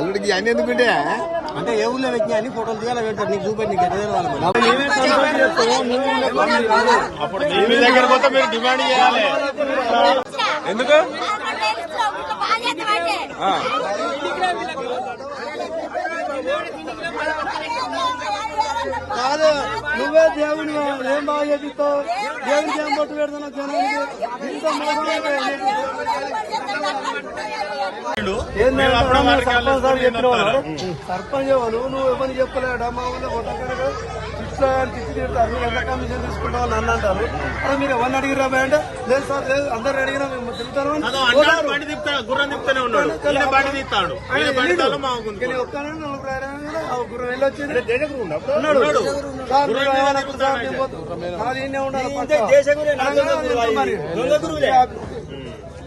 అల్లుడికి అన్ని ఎందుకుంటే అంటే ఏ ఊళ్ళో పెట్టినా అన్ని ఫోటోలు తీయాలి పెడతారు? నీకు చూపెట్టి నీకు ఎట్లా తెలవాలి మరి. అప్పుడు మీ దగ్గర పోతే మీరు డిమాండ్ చేయాలి ఎందుకు? ఆ. కాదు నువ్వే దేవుని ఏం బాగా చేపిస్తావు? దేవునికి ఏం పట్టు పెడతావు జనానికి? ఇంత వారికి సర్పంచ్ వాళ్ళు నువ్వు ఎవరిని చెప్పలేడా మా ఊళ్ళో కొట్టకనక ఇట్లా తిట్టి తిడతారు. ఎంత కమిషన్ తీసుకుంటావు అని అంటారు. అది మీరు ఎవరిని అడిగిరా అంటే? లేదు సార్ లేదు అందరు అడిగినా మేము తిప్పుతా గుర్రం తిప్పుతూనే ఉన్నాడు. ఒక్కనే గుర్రం ఉండాలి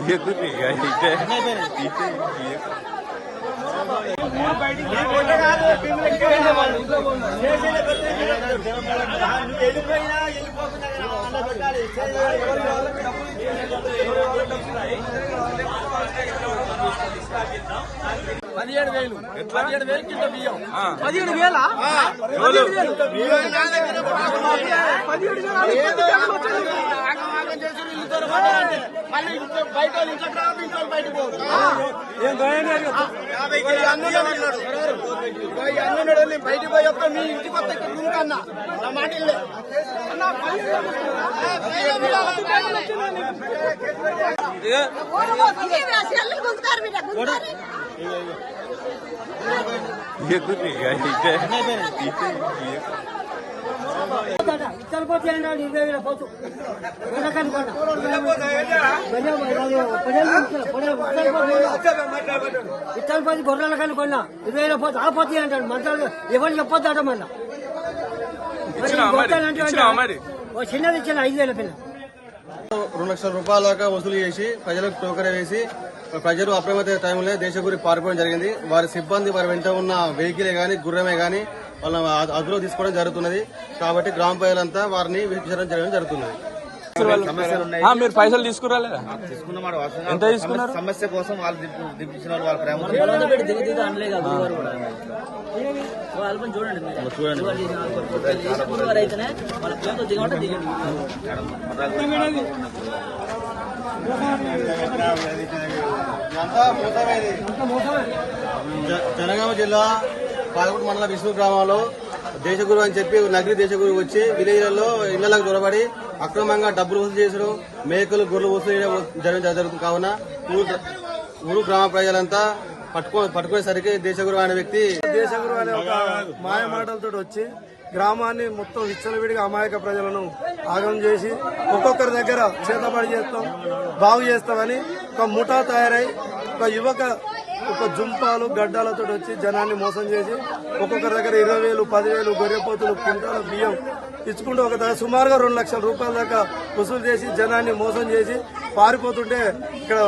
నువ్వు నీట్గా నువ్వు మాట్లాడుతున్నట్టు నేను చెప్తా. ఎందుకు ఇక ఇదే ఇదే ఇదే. పదిహేడు వేలు పదిహేడు వేలు కింద? బియ్యం ఆ. పదిహేడు వేల ఎవరు? పదిహేడు బయటికి పోయి వస్తా మీ ఇంటికి వస్తా రూమ్ కన్నా. నా మాట ఇల్లే. ఇదే. ఎందుకు ఇక? ఇదే ఇదే ఇదే. ఇరవై వేల పోతు గొర్రెల కానీ కొన్నా ఇరవై వేల పోతు ఆ పోతే అంటాడు మంత్రాలు ఎవరు చెప్పొద్దు మన మళ్ళా ఓ చిన్నది ఇచ్చిన ఐదు వేల పిల్ల రెండు లక్షల రూపాయల దాకా వసూలు చేసి ప్రజలకు టోకర వేసి ప్రజలు అప్రమత్త టైంలో దేశ గురి పారిపోవడం జరిగింది వారి సిబ్బంది వారి వెంట ఉన్న వెహికలే గాని గుర్రమే కానీ వాళ్ళ అదులో తీసుకోవడం జరుగుతున్నది. కాబట్టి గ్రామ ప్రజలంతా వారిని విచారణ చేయడం జరుగుతున్నది. ఆ, మీరు పైసలు తీసుకురా లేదా? తీసుకున్నమాట వాస్తవంగా ఎంత తీసుకున్నారు? సమస్య కోసం వాళ్ళు దిప్పించిన ప్రేమ జనగామ జిల్లా పాలకొండ మండల విష్ణు గ్రామంలో దేశగురు అని చెప్పి నగరి దేశగురు వచ్చి విలేజ్లలో ఇళ్ళకు దొరబడి అక్రమంగా డబ్బులు వసూలు చేసడం మేకలు గొర్రెలు వసూలు చేయడం జరుగుతుంది. కావున ఊరు ఊరు గ్రామ ప్రజలంతా పట్టుకో పట్టుకునేసరికి దేశగురు అనే వ్యక్తి దేశగురు అనే ఒక మాయ మాటలతో వచ్చి గ్రామాన్ని మొత్తం విచ్చలవిడిగా అమాయక ప్రజలను ఆగం చేసి ఒక్కొక్కరి దగ్గర చేతబడి చేస్తాం బాగు చేస్తామని ఒక ముఠా తయారై ఒక యువక ఒక జుంపాలు గడ్డాలతో వచ్చి జనాన్ని మోసం చేసి ఒక్కొక్కరి దగ్గర ఇరవై వేలు పదివేలు గొర్రెపోతులు కింటాల బియ్యం ఇచ్చుకుంటూ ఒక దగ్గర సుమారుగా రెండు లక్షల రూపాయల దాకా వసూలు చేసి జనాన్ని మోసం చేసి పారిపోతుంటే ఇక్కడ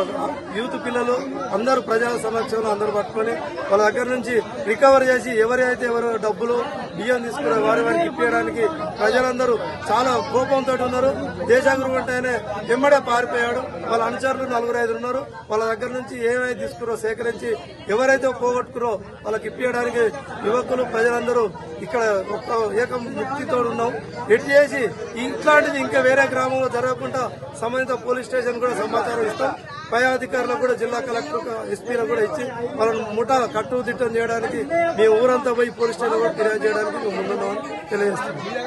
యూత్ పిల్లలు అందరూ ప్రజల సమక్షంలో అందరూ పట్టుకొని వాళ్ళ దగ్గర నుంచి రికవర్ చేసి ఎవరైతే ఎవరు డబ్బులు బియ్యం తీసుకునే వారి వారికి ఇప్పించడానికి ప్రజలందరూ చాలా కోపంతో ఉన్నారు. దేశాగురు అంటేనే ఎమ్మడే పారిపోయాడు. వాళ్ళ అనుచరులు నలుగురు ఐదు ఉన్నారు. వాళ్ళ దగ్గర నుంచి ఏమైతే తీసుకురో సేకరించి ఎవరైతే పోగొట్టుకురో వాళ్ళకి ఇప్పించడానికి యువకులు ప్రజలందరూ ఇక్కడ ఒక్క ఏక ముక్తితో ఉన్నాం. ఎట్ చేసి ఇట్లాంటిది ఇంకా వేరే గ్రామంలో జరగకుండా సంబంధిత పోలీస్ స్టేషన్ కూడా సమాచారం ఇస్తాం. పై అధికారులకు కూడా జిల్లా కలెక్టర్ ఎస్పీలకు కూడా ఇచ్చి వాళ్ళని ముఠా కట్టుదిట్టం చేయడానికి మీ ఊరంతా పోయి పోలీస్ స్టేషన్ కూడా ఫిర్యాదు చేయడానికి మేము ముందున్నామని తెలియజేస్తున్నాం.